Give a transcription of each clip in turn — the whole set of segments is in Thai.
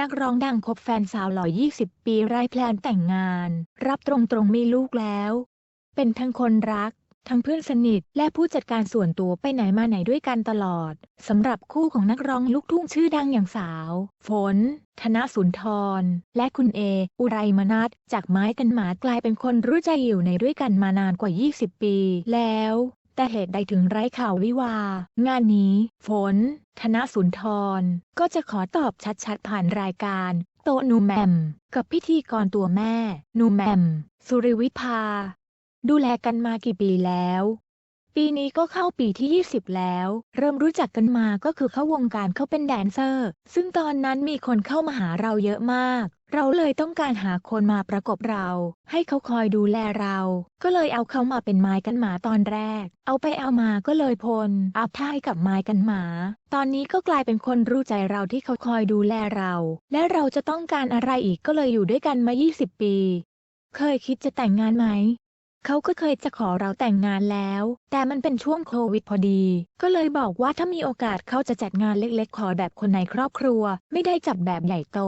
นักร้องดังคบแฟนสาวหล่อ 20 ปีไร้แพลนแต่งงาน รับตรงๆมีลูกแล้ว เป็นทั้งคนรัก ทั้งเพื่อนสนิท และผู้จัดการส่วนตัวไปไหนมาไหนด้วยกันตลอด สำหรับคู่ของนักร้องลูกทุ่งชื่อดังอย่างสาว ฝน ธนสุนทร และคุณเอ อุไรมนัทจากไม้กันหมากลายเป็นคนรู้ใจอยู่ในด้วยกันมานานกว่า 20 ปีแล้ว แต่เหตุใดถึงไร้ข่าววิวา งานนี้ ฝน ธนสุนทร ก็จะขอตอบชัดๆ ผ่านรายการ โตนูแมม กับพิธีกรตัวแม่ นูแมม สุริวิภา ดูแลกันมากี่ปีแล้ว ปีนี้ก็เข้าปีที่ 20 แล้ว เริ่มรู้จักกันมาก็คือเข้าวงการเขาเป็นแดนเซอร์ ซึ่งตอนนั้นมีคนเข้ามาหาเราเยอะมาก เราเลยต้องการหาคนมาประกบเรา ให้เขาคอยดูแลเรา ก็เลยเอาเขามาเป็นไม้กันหมาตอนแรก เอาไปเอามาก็เลยพลอับท่ายกับไม้กันหมา ตอนนี้ก็กลายเป็นคนรู้ใจเราที่เขาคอยดูแลเรา และเราจะต้องการอะไรอีกก็เลยอยู่ด้วยกันมา 20 ปี เคยคิดจะแต่งงานไหม เขาก็เคยจะขอเราแต่งงานแล้ว แต่มันเป็นช่วงโควิดพอดี ก็เลยบอกว่าถ้ามีโอกาสเขาจะจัดงานเล็กๆ ขอแบบคนในครอบครัว ไม่ได้จับแบบใหญ่โต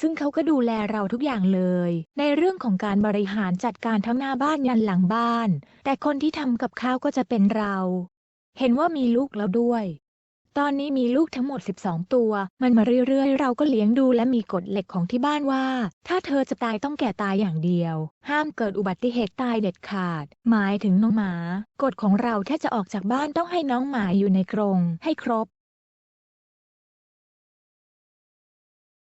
ซึ่งเขาก็ดูแลเราทุกอย่างเลย ในเรื่องของการบริหารจัดการทั้งหน้าบ้านยันหลังบ้าน แต่คนที่ทำกับข้าวก็จะเป็นเรา เห็นว่ามีลูกแล้วด้วย ตอนนี้มีลูกทั้งหมด 12 ตัว มันมาเรื่อยๆ เราก็เลี้ยงดูและมีกฎเหล็กของที่บ้านว่า ถ้าเธอจะตายต้องแก่ตายอย่างเดียว ห้ามเกิดอุบัติเหตุตายเด็ดขาด หมายถึงน้องหมา กฎของเราถ้าจะออกจากบ้านต้องให้น้องหมาอยู่ในกรงให้ครบ